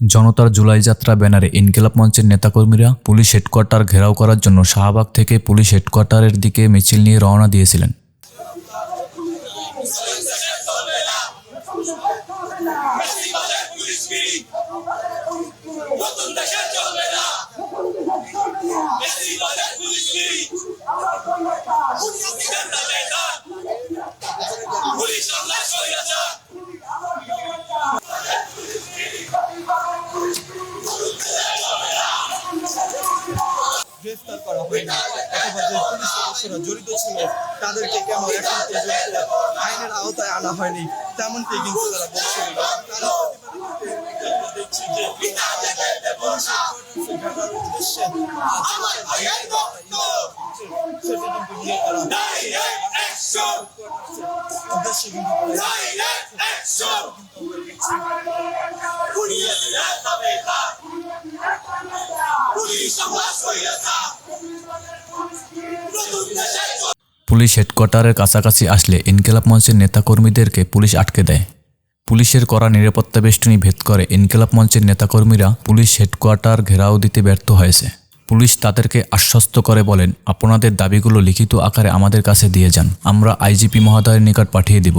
জনতার জুলাই যাত্রা ব্যানারে ইনকিলাব মঞ্চের নেতাকর্মীরা পুলিশ হেডকোয়ার্টার ঘেরাও করার জন্য শাহবাগ থেকে পুলিশ হেডকোয়ার্টারের দিকে মিছিল নিয়ে রওনা দিয়েছিলেন। সদস্যরা জড়িত ছিল তাদেরকে কেন এখন পর্যন্ত আইনের আওতায় আনা হয়নি তেমনটি কিন্তু তারা বলছিল তারা প্রতিবাদ দেখছি যে পুলিশের ঘাটার উদ্দেশ্যে পুলিশ হেডকোয়ার্টারের কাছাকাছি আসলে ইনকেলাব মঞ্চের নেতাকর্মীদেরকে পুলিশ আটকে দেয়। পুলিশের করা নিরাপত্তা বেষ্টনী ভেদ করে ইনকেলাব মঞ্চের নেতাকর্মীরা পুলিশ হেডকোয়ার্টার ঘেরাও দিতে ব্যর্থ হয়েছে। পুলিশ তাদেরকে আশ্বস্ত করে বলেন, আপনাদের দাবিগুলো লিখিত আকারে আমাদের কাছে দিয়ে যান। আমরা আইজিপি মহোদয়ের নিকট পাঠিয়ে দিব।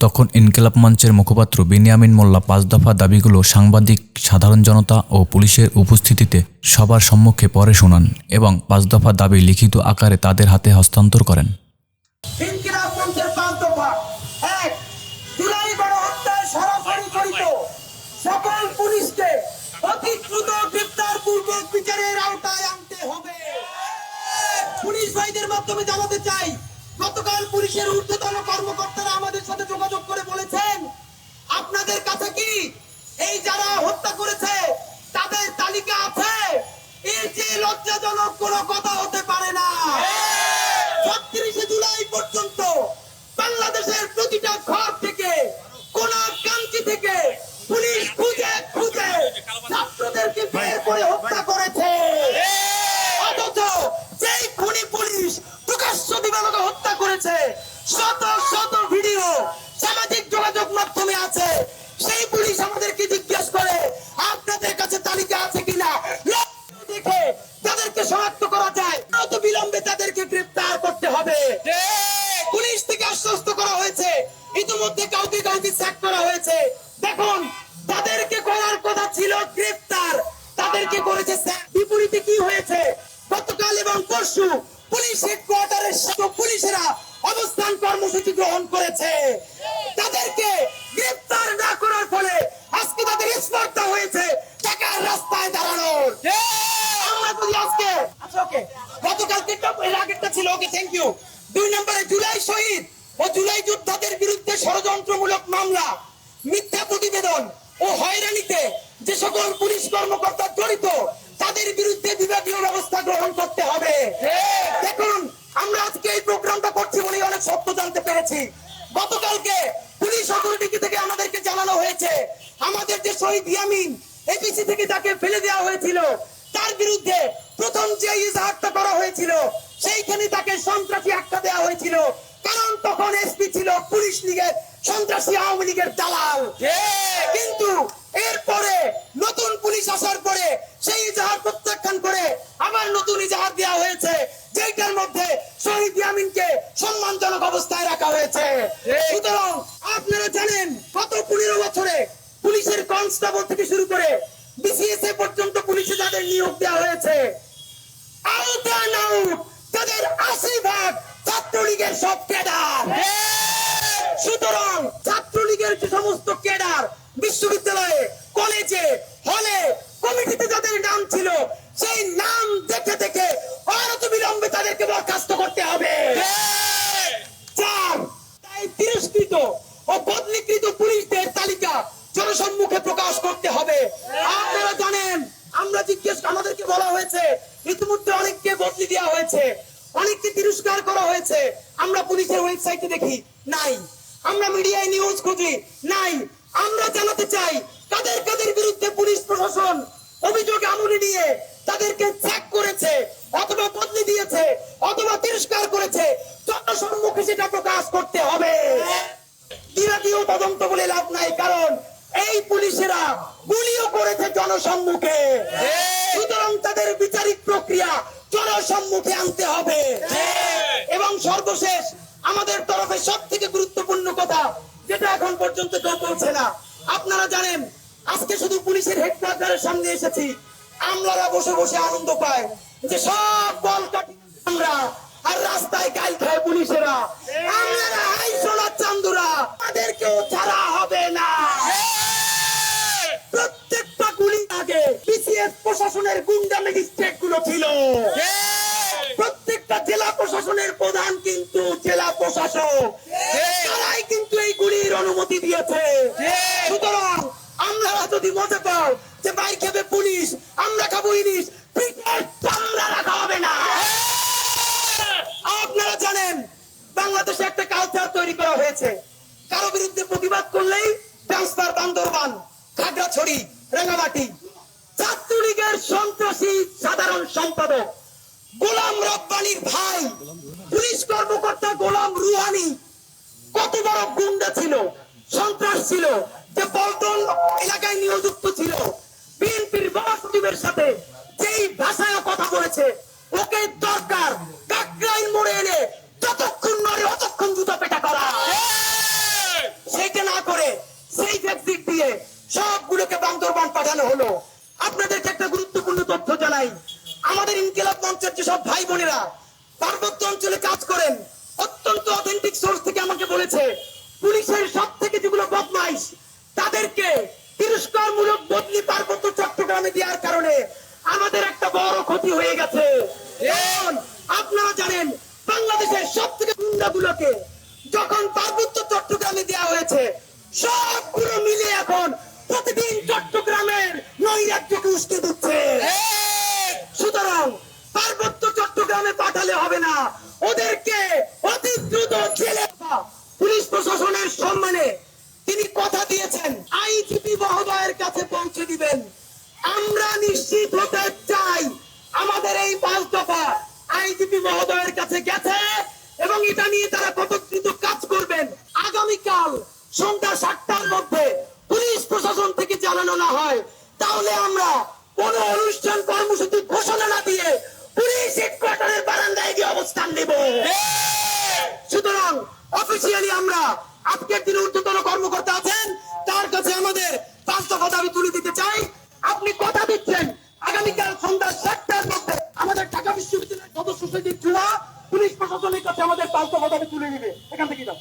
তখন ইনকিলাব মঞ্চের মুখপাত্র বিনিয়ামিন মোল্লা পাঁচ দফা দাবিগুলো সাংবাদিক, সাধারণ জনতা ও পুলিশের উপস্থিতিতে সবার সম্মুখে পরে শোনান এবং পাঁচ দফা দাবি লিখিত আকারে তাদের হাতে হস্তান্তর করেন। পুলিশ ভাইদের মাধ্যমে জানাতে চাই, গতকাল পুলিশের ঊর্ধ্বতন কর্মকর্তারা আমাদের সাথে যোগাযোগ করে বলেছেন আপনাদের কাছে কি এই যারা হত্যা করেছে তাদের তালিকা আছে। এই যে লজ্জাজনক কোনো কথা হতে পারে না। ছত্রিশে জুলাই পর্যন্ত বাংলাদেশের প্রতিটা ঘর স্যাক বিপরীতে কি হয়েছে? গতকাল এবং পরশু পুলিশ হেডকোয়ার্টারের পুলিশেরা অবস্থান কর্মসূচি গ্রহণ করেছে। তাদেরকে গ্রেফতার না করার ফলে আজকে তাদের স্পর্ধা হয়েছে ঢাকার রাস্তায় দাঁড়ানোর। আমরা যদি আজকে আচ্ছা ওকে। গতকাল তিনটা এর আগেরটা ছিল, ওকে থ্যাংক ইউ দুই নম্বরে জুলাই শহীদ ও জুলাই যোদ্ধাদের বিরুদ্ধে ষড়যন্ত্রমূলক মামলা, মিথ্যা প্রতিবেদন ও হয়রানিতে যে সকল পুলিশ কর্মকর্তা জড়িত শহীদ ইয়ামিন এপিসি থেকে তাকে ফেলে দেওয়া হয়েছিল। তার বিরুদ্ধে প্রথম যে ইজাহারটা করা হয়েছিল সেইখানে তাকে সন্ত্রাসী আখ্যা দেওয়া হয়েছিল। কারণ তখন এসপি ছিল পুলিশ লীগের সন্ত্রাসী আওয়ামী লীগের দালাল। কিন্তু এরপরে নতুন পুলিশ আসার পরে সেই ইজাহার প্রত্যাখ্যান করে আবার নতুন ইজাহার দেওয়া হয়েছে যেটার মধ্যে শহীদ ইয়ামিনকে সম্মানজনক অবস্থায় রাখা হয়েছে। সুতরাং আপনারা জানেন গত পনেরো বছরে পুলিশের কনস্টেবল থেকে শুরু করে বিসিএস এ পর্যন্ত পুলিশে যাদের নিয়োগ দেওয়া হয়েছে তাদের ছাত্রলীগের সব সুতরাং ছাত্রলীগের যে সমস্ত ক্যাডার বিশ্ববিদ্যালয়ে, কলেজে, হলে, কমিটিতে যাদের নাম ছিল, সেই নাম দেখে দেখে অনত বিলম্বে তাদেরকে বরখাস্ত করতে হবে। ইতিমধ্যে অনেককে বদলি দেওয়া হয়েছে। অনেককে তিরস্কার করা হয়েছে। আমরা পুলিশের ওয়েবসাইটে দেখি, নাই। আমরা মিডিয়ায় নিউজ খুঁজি, নাই। আমরা জানাতে চাই, কাদের কাদের বিরুদ্ধে পুলিশ প্রশাসন অভিযোগ আমলে নিয়ে তাদেরকে চেক করেছে, অথবা বদলি দিয়েছে, অথবা তিরস্কার করেছে। জনসম্মুখে সেটা প্রকাশ করতে হবে। জনসম্মুখে আনতে হবে। এবং সর্বশেষ আমাদের তরফে সব থেকে গুরুত্বপূর্ণ কথা যেটা এখন পর্যন্ত কেউ বলছে না। আপনারা জানেন আজকে শুধু পুলিশের হেডকোয়ার্টারের সামনে এসেছি। আমলারা বসে বসে আনন্দ পায় যে সব বল কাটি আমরা আর রাস্তায় গাল খায় পুলিশেরা। আমলারা হাই সোনার চান্দুরা তাদেরকেও ছাড়া হবে না। প্রত্যেকটা গুলি আগে বিসিএস প্রশাসনের গুন্ডা ম্যাজিস্ট্রেটগুলো ছিল প্রত্যেকটা জেলা প্রশাসনের প্রধান কিন্তু জেলা প্রশাসক। তারাই কিন্তু এই গুলির অনুমতি দিয়েছে। সুতরাং আমরা যদি মজা পাও যে বাইক খাবে পুলিশ আমরা খাব ইলিশ চামড়া রাখা হবে না। আপনারা জানেন বাংলাদেশে একটা কালচার তৈরি করা হয়েছে। কারও বিরুদ্ধে প্রতিবাদ করলেই ট্রান্সফার বান্দরবান খাগড়াছড়ি রাঙামাটি ছাত্রলীগের সন্ত্রাসী সাধারণ সম্পাদক গোলাম রব্বানির ভাই, পুলিশ কর্মকর্তা গোলাম রুহানি, কত বড় গুন্ডা ছিল, সন্ত্রাস ছিল, যে পল্টন এলাকায় নিয়োজিত ছিল। বিএনপির মহাসচিবের সাথে যেই ভাষায় কথা বলেছে, ওকে দরকার পার্বত্য অঞ্চলে কাজ করেন। অত্যন্ত অথেন্টিক সোর্স থেকে আমাকে বলেছে, পুলিশের সব থেকে যেগুলো বদমাইশ, তাদেরকে তিরস্কারমূলক বদলি পার্বত্য চট্টগ্রামে দেওয়ার কারণে আমাদের একটা বড় ক্ষতি হয়ে গেছে। আপনারা জানেন, বাংলাদেশের সব থেকে গুন্ডাগুলোকে যখন পার্বত্য চট্টগ্রামে দেওয়া হয়েছে সবগুলো মিলে এখন প্রতিদিন চট্টগ্রামের নৈরাজ্যকে উস্কে দিচ্ছে। চট্টগ্রামে পাঠালে হবে না। ওদেরকে অতি দ্রুত জেলে পুলিশ প্রশাসনের সম্মানে তিনি কথা দিয়েছেন। আইজিপি মহোদয়ের কাছে পৌঁছে দিবেন। আমরা নিশ্চিত হতে চাই আমাদের এই পাঁচ দফা আইজিপি মহোদয়ের কাছে গেছে এবং এটা নিয়ে তারা কত সুতরাং অফিসিয়ালি আমরা আজকের দিনে ঊর্ধ্বতন কর্মকর্তা আছেন। তার কাছে আমাদের পাঁচ দফা দাবি তুলে দিতে চাই। আপনি কথা দিচ্ছেন। আগামীকাল সন্ধ্যা সাতটার মধ্যে আমাদের ঢাকা বিশ্ববিদ্যালয়ের সদস্য সচিব ছিল পুলিশ প্রশাসনের কাছে আমাদের পাঁচ দফা দাবি তুলে দিবে। এখান থেকে যাও।